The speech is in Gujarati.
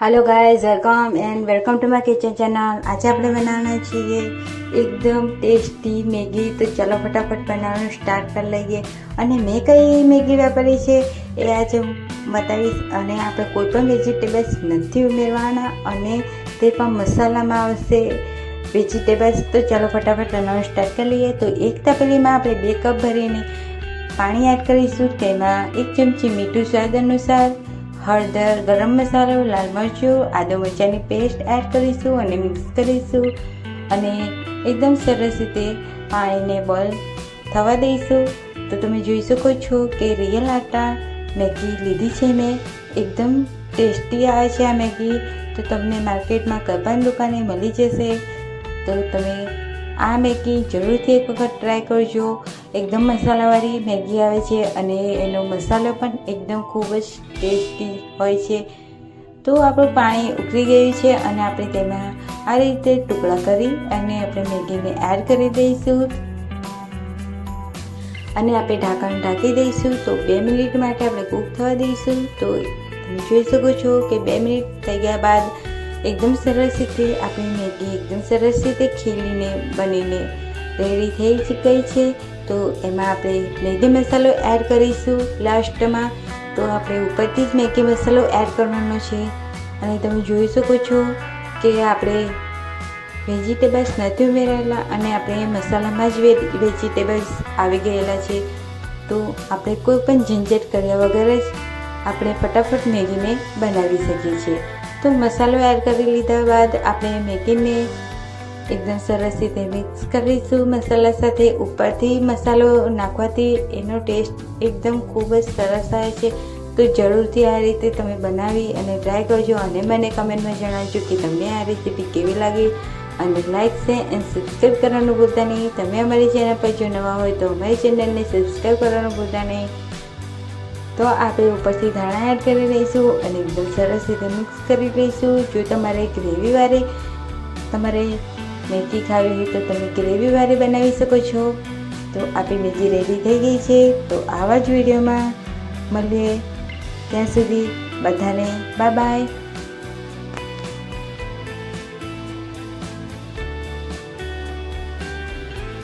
Hello guys welcome and welcome to my kitchen channel આજે આપણે બનાવવાના છીએ એકદમ ટેસ્ટી મેગી. તો ચલો ફટાફટ બનાવવાનું સ્ટાર્ટ કરી લઈએ. અને મેં કઈ મેગી વાપરી છે એ આજે હું બતાવીશ. અને આપણે કોઈ પણ વેજીટેબલ્સ નથી ઉમેરવાના અને તે પણ મસાલામાં આવશે વેજીટેબલ્સ તો ચલો ફટાફટ બનાવવાનું સ્ટાર્ટ કરી લઈએ. તો એક તપેલીમાં આપણે બે કપ ભરીને પાણી એડ કરીશું. તેમાં એક ચમચી મીઠું સ્વાદ અનુસાર હળદર, ગરમ મસાલો, લાલ મરચું, આદુ મરચાંની પેસ્ટ એડ કરીશું અને મિક્સ કરીશું. અને એકદમ સરસ રીતે પાણીને બોલ થવા દઈશું. તો તમે જોઈ શકો છો કે રિયલ આટા મેગી લીધી છે મેં. એકદમ ટેસ્ટી આવે છે આ મેગી. તો તમને માર્કેટમાં કોઈ દુકાને મળી જશે. તો તમે આ મેગી જરૂરથી એક વખત ટ્રાય કરજો. એકદમ મસાલાવાળી મેગી આવે છે અને એનો મસાલો પણ એકદમ ખૂબ જ ટેસ્ટી હોય છે. તો આપણું પાણી ઉકળી ગયું છે અને આપણે તેમાં આ રીતે ટુકડા કરી અને આપણે મેગીને એડ કરી દઈશું. અને આપણે ઢાંકણ ઢાંકી દઈશું તો બે મિનિટ માટે આપણે કૂક થવા દઈશું. તો તમે જોઈ શકો છો કે બે મિનિટ થઈ ગયા બાદ એકદમ સરસ રીતે આપણી મેગી એકદમ સરસ રીતે ખીલીને બનીને રેડી થઈ ચૂકી છે. તો એમાં આપણે મેગી મસાલો એડ કરીશું લાસ્ટમાં. તો આપણે ઉપરથી જ મેગી મસાલો એડ કરવાનો છે. અને તમે જોઈ શકો છો કે આપણે વેજીટેબલ્સ નથી ઉમેરેલા અને આપણે મસાલામાં જ વેજીટેબલ્સ આવી ગયેલા છે. તો આપણે કોઈ પણ ઝંઝટ કર્યા વગર જ આપણે ફટાફટ મેગીને બનાવી શકીએ છીએ. તો મસાલો એડ કરી લીધા બાદ આપણે મેગીને એકદમ સરસ રીતે મિક્સ કરીશું. મસાલા સાથે ઉપરથી મસાલો નાખવાથી એનો ટેસ્ટ એકદમ ખૂબ જ સરસ આવે છે. તો જરૂરથી આ રીતે તમે બનાવી અને ટ્રાય કરજો અને મને કમેન્ટમાં જણાવજો કે તમને આ રેસીપી કેવી લાગી. અને લાઇક છે એન્ડ સબસ્ક્રાઈબ કરવાનું ભૂલતા નહીં. તમે અમારી ચેનલ પર જો નવા હોય તો અમારી ચેનલને સબસ્ક્રાઈબ કરવાનું ભૂલતા નહીં. તો આપણે ઉપરથી ધાણા એડ કરી લઈશું અને એકદમ સરસ રીતે મિક્સ કરી લઈશું. જો તમારે ગ્રેવીવાળી તમારે મેગી ખાવી હોય તો તમે ગ્રેવીવાળી બનાવી શકો છો. તો આપણી મેગી રેડી થઈ ગઈ છે. તો આવા જ વિડીયોમાં મળીએ. ત્યાં સુધી બધાને બાય બાય.